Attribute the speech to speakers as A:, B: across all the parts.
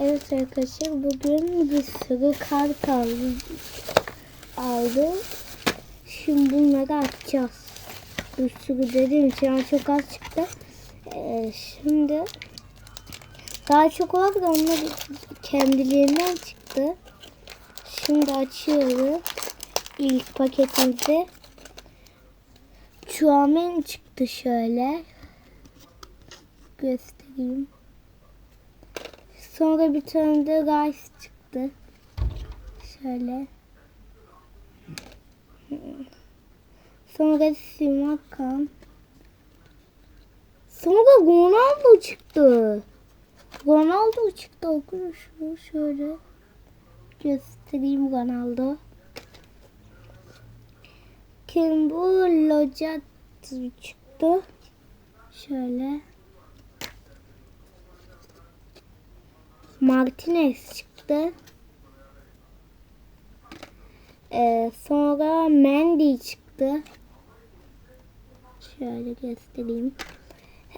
A: Evet arkadaşlar bugün bir sürü kart aldım. aldım. Şimdi bunları açacağız. Bir sürü dediğim için çok az çıktı. Ee, şimdi daha çok var da onlar kendiliğinden çıktı. Şimdi açıyorum. İlk paketimizde Chuamen çıktı şöyle. Göstereyim. Sonra bir tane de Rice çıktı. Şöyle. Sonra Simakan. Sonra Ronaldo çıktı. Ronaldo çıktı arkadaşlar. Şöyle göstereyim Ronaldo. Kim bu? Locat çıktı. Şöyle. Martinez çıktı. Ee, sonra Mendy çıktı. Şöyle göstereyim.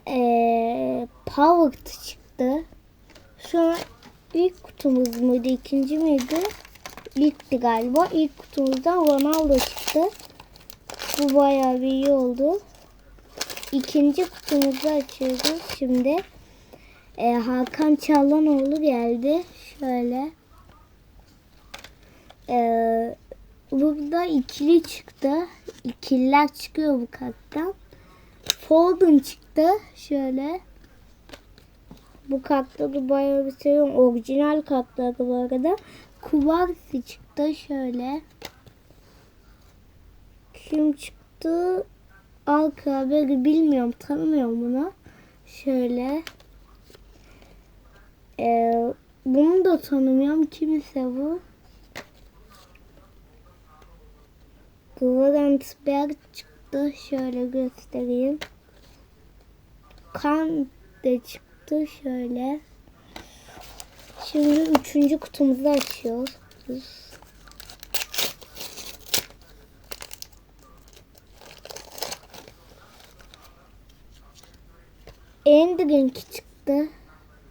A: Ee, Power çıktı. Sonra ilk kutumuz muydu, ikinci miydi? İlkti galiba. İlk kutumuzdan Ronaldo çıktı. Bu bayağı bir iyi oldu. İkinci kutumuzu açıyoruz şimdi. Ee, Hakan Çallanoğlu geldi. Şöyle. Ee, burada ikili çıktı. İkililer çıkıyor bu karttan. Foden çıktı. Şöyle. Bu kartları bayağı bir seviyorum. Orijinal kartları bu arada. Kuvarsi çıktı. Şöyle. Kim çıktı? Alkaberi bilmiyorum. Tanımıyorum bunu. Şöyle. Ee, bunu da tanımıyorum. Kimse bu? Gvarensberg çıktı. Şöyle göstereyim. Kan de çıktı. Şöyle. Şimdi üçüncü kutumuzu açıyoruz. Endrink çıktı.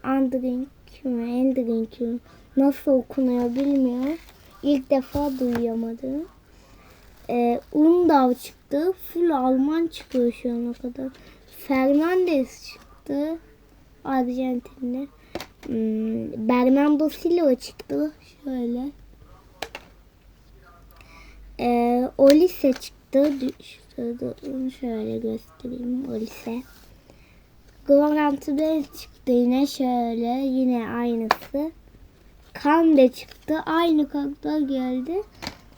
A: Andrink mi? Endrink mi? Nasıl okunuyor bilmiyorum. İlk defa duyamadım. Ee, Undav çıktı. Full Alman çıkıyor şu ana kadar. Fernandez çıktı. Arjantinli. Hmm, Bernardo Silva çıktı. Şöyle. Ee, Olise çıktı. Şöyle göstereyim. Olise. Bell çıktı yine şöyle. Yine aynısı. Kan de çıktı. Aynı kartlar geldi.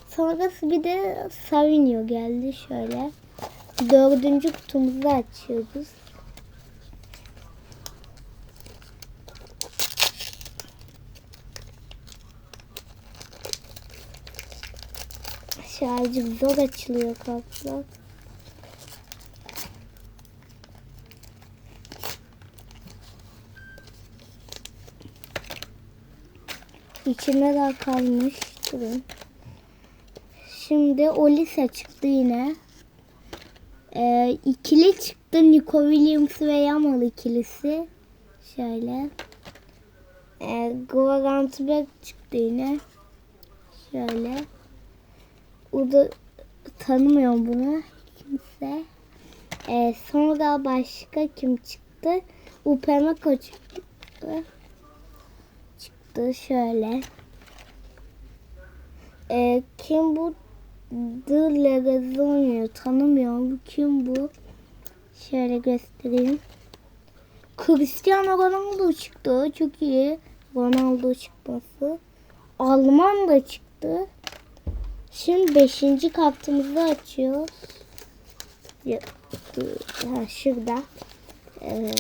A: Sonrası bir de Savinio geldi şöyle. Dördüncü kutumuzu açıyoruz. Şarjı zor açılıyor kartlar. İçinde daha kalmış. Durun. Şimdi Olise çıktı yine. Ee, ikili çıktı. Nico Williams ve Yamal ikilisi. Şöyle. Ee, Grantberg çıktı yine. Şöyle. O da tanımıyorum bunu. Kimse. Ee, sonra başka kim çıktı? Upamecano çıktı. Çıktı şöyle. Ee, kim bu? The Legazonio tanımıyorum. Kim bu? Şöyle göstereyim. Cristiano Ronaldo çıktı. Çok iyi. Ronaldo çıkması. Alman da çıktı. Şimdi beşinci kartımızı açıyoruz. Ha, şurada. Ee,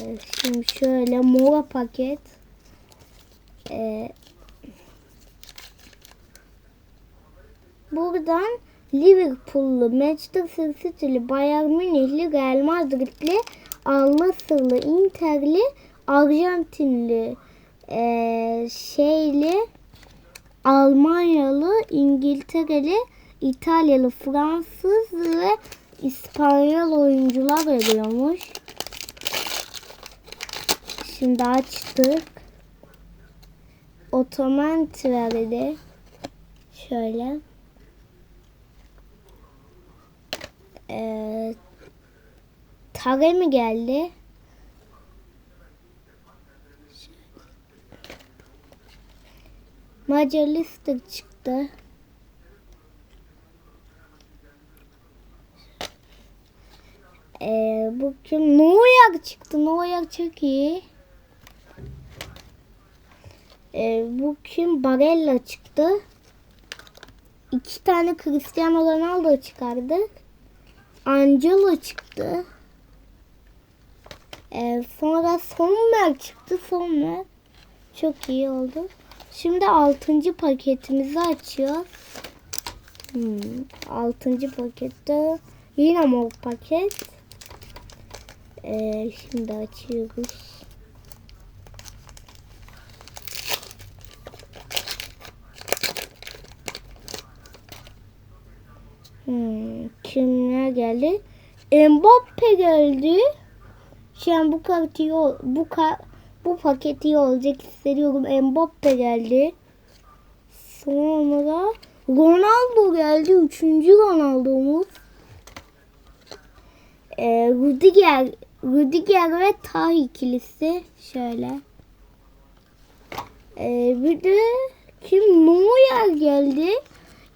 A: şimdi şöyle mora paket. Ee, buradan Liverpool'lu, Manchester City'li, Bayern Münih'li, Real Madrid'li, Al Nassr'lı, Inter'li, Arjantinli, ee, şeyli, Almanyalı, İngiltereli, İtalyalı, Fransız ve İspanyol oyuncular veriyormuş. Şimdi açtık. Otoment verdi. Şöyle. Ee, Taremi geldi. Macalister çıktı. Ee, bu kim? Neuer çıktı. Neuer çok iyi. Ee, bu? Barella çıktı. İki tane Cristiano Ronaldo çıkardık. Angelo çıktı. Ee, sonra Sommer çıktı. Sommer. Çok iyi oldu. Şimdi altıncı paketimizi açıyoruz. Hmm, altıncı pakette yine mor paket. Ee, şimdi açıyoruz. Hmm, kimler geldi? Mbappe geldi. Şu an bu yo- bu ka bu paketi olacak hissediyorum. Mbappe geldi. Sonra Ronaldo geldi. Üçüncü Ronaldo'muz. Ee, Rudiger, Rudiger ve Tah ikilisi. Şöyle. Ee, bir de kim? Neuer geldi.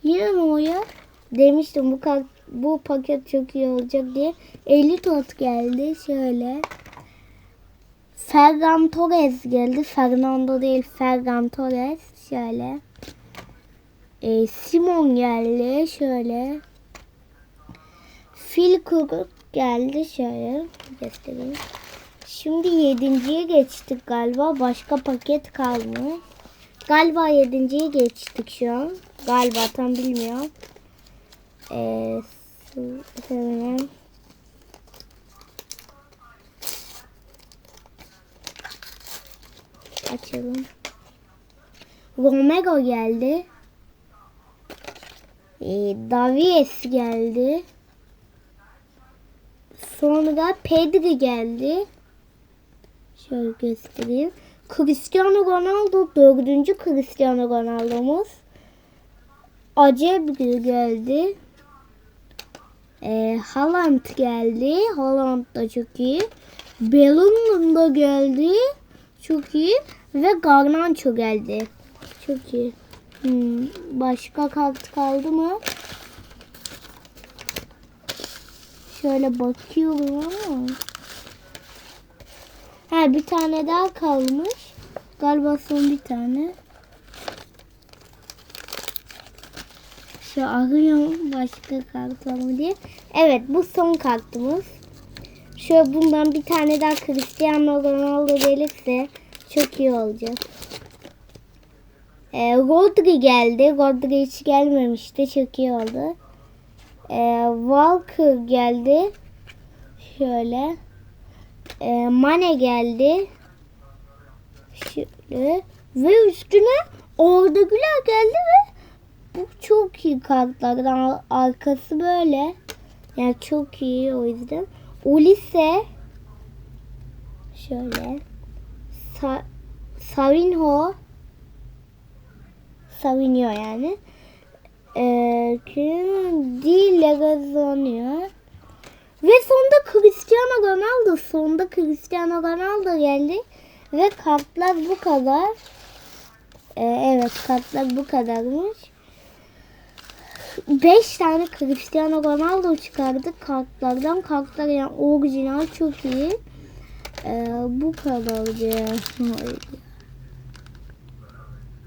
A: Yine Neuer. Demiştim bu bu paket çok iyi olacak diye. 50 tot geldi. Şöyle. Ferran Torres geldi. Fernando değil Ferran Torres. Şöyle. Ee, Simon geldi. Şöyle. Phil Cook geldi. Şöyle göstereyim. Şimdi yedinciye geçtik galiba. Başka paket kalmıyor. Galiba yedinciye geçtik şu an. Galiba tam bilmiyorum. Hemen açalım. Romero geldi. Ee, Davies geldi. Sonra Pedri geldi. Şöyle göstereyim. Cristiano Ronaldo dördüncü Cristiano Ronaldo'muz. Acep geldi. Ee, Haaland geldi. Haaland da çok iyi. Bellingham da geldi. Çok iyi. Ve Garnacho geldi. Çok iyi. Hmm, başka kart kaldı mı? Şöyle bakıyorum ama. Ha bir tane daha kalmış. Galiba son bir tane. Şu arıyorum başka kart mı diye. Evet bu son kartımız. Şöyle bundan bir tane daha Cristiano Ronaldo gelirse çok iyi olacak. Ee, Rodri geldi. Rodri hiç gelmemişti. Çok iyi oldu. Ee, Walker geldi. Şöyle. Ee, Mane geldi. Şöyle. Ve üstüne Orada Güler geldi ve bu çok iyi kartlardan arkası böyle. Yani çok iyi o yüzden. Ulise şöyle Sa Savinho Savinho yani. Ee? Di Legazonio. Ve sonunda Cristiano Ronaldo. Sonunda Cristiano Ronaldo geldi. Ve kartlar bu kadar. Ee, evet kartlar bu kadarmış. 5 tane Cristiano Ronaldo çıkardık kartlardan. Kartlar yani orijinal çok iyi. Ee, bu kadardı.